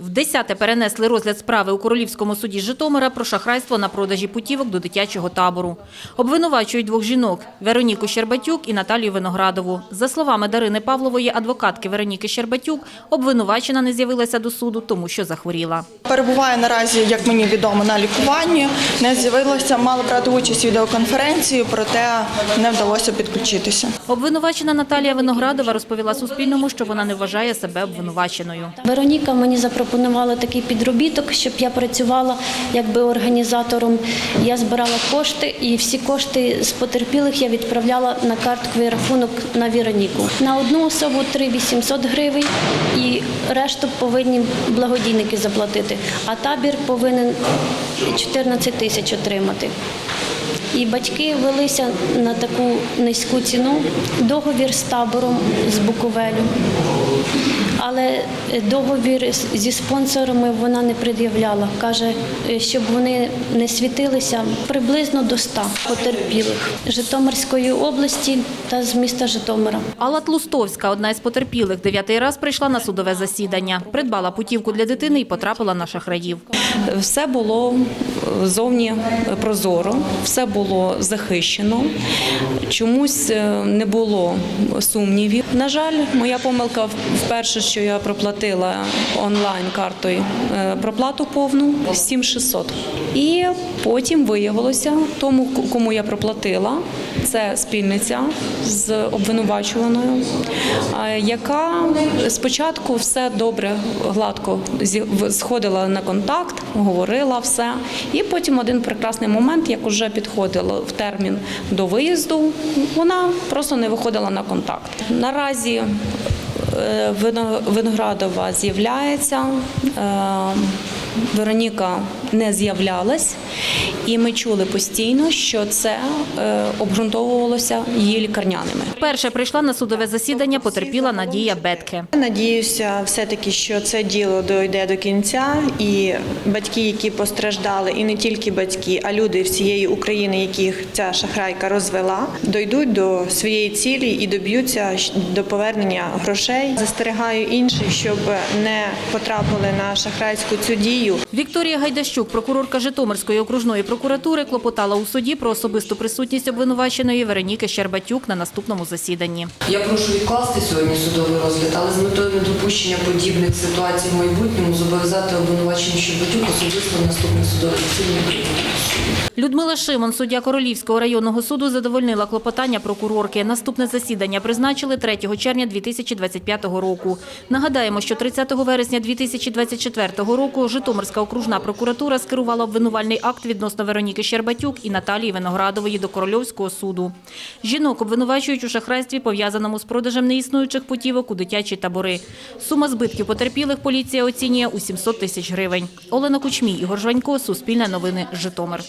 В десяте перенесли розгляд справи у Королівському суді Житомира про шахрайство на продажі путівок до дитячого табору. Обвинувачують двох жінок – Вероніку Щербатюк і Наталію Виноградову. За словами Дарини Павлової, адвокатки Вероніки Щербатюк, обвинувачена не з'явилася до суду, тому що захворіла. Перебуває наразі, як мені відомо, на лікуванні. Не з'явилася, мала брати участь у відеоконференції, проте не вдалося підключитися. Обвинувачена Наталія Виноградова розповіла Суспільному, що вона не вважає себе обвинуваченою. Вероніка мені запропонувала такий підробіток, щоб я працювала якби організатором. Я збирала кошти, і всі кошти з потерпілих я відправляла на картковий рахунок на Вероніку. На одну особу 3 800 гривень, і решту повинні благодійники заплатити. А табір повинен 14 тисяч отримати. І батьки велися на таку низьку ціну. Договір з табором з Буковелю. Але договір зі спонсорами вона не пред'являла. Каже, е, щоб вони не світилися приблизно до 100 потерпілих Житомирської області та з міста Житомира. Алла Тлустовська, одна із потерпілих, дев'ятий раз прийшла на судове засідання. Придбала путівку для дитини і потрапила на шахраїв. Все було е, зовні прозоро, все було захищено. Чомусь е, не було сумнівів. На жаль, моя помилка вперше, що я проплатила онлайн картою е, проплату повну 7600. І потім виявилося, тому кому я проплатила, це спільниця з обвинувачуваною, е, яка спочатку все добре, гладко сходила на контакт, говорила все. І потім один прекрасний момент, як уже підходило в термін до виїзду, вона просто не виходила на контакт. Наразі Виноградова з'являється. Вероніка не з'являлась, і ми чули постійно, що це е, обґрунтовувалося її лікарняними. Перша прийшла на судове засідання потерпіла Надія Бетке. Надіюся, все-таки, що це діло дойде до кінця, і батьки, які постраждали, і не тільки батьки, а люди всієї України, яких ця шахрайка розвела, дойдуть до своєї цілі і доб'ються до повернення грошей. Застерігаю інших, щоб не потрапили на шахрайську цю дію. Вікторія Гайдащук, прокурорка Житомирської окружної прокуратури, клопотала у суді про особисту присутність обвинуваченої Вероніки Щербатюк на наступному засіданні. Я прошу відкласти сьогодні судовий розгляд, але з метою недопущення подібних ситуацій в майбутньому зобов'язати обвинувачення Щербатюк особисто в наступне судове засідання прийняти до суду. Людмила Шимон, суддя Королівського районного суду, задовольнила клопотання прокурорки. Наступне засідання призначили 3 червня 2025 року. Нагадаємо, що 30 вересня 2024 року Житомирська окружна прокуратура скерувала обвинувальний акт відносно Вероніки Щербатюк і Наталії Виноградової до Корольовського суду. Жінок обвинувачують у шахрайстві, пов'язаному з продажем неіснуючих путівок у дитячі табори. Сума збитків потерпілих поліція оцінює у 700 тисяч гривень. Олена Кучмій, Ігор Жванько, Суспільне новини, Житомир.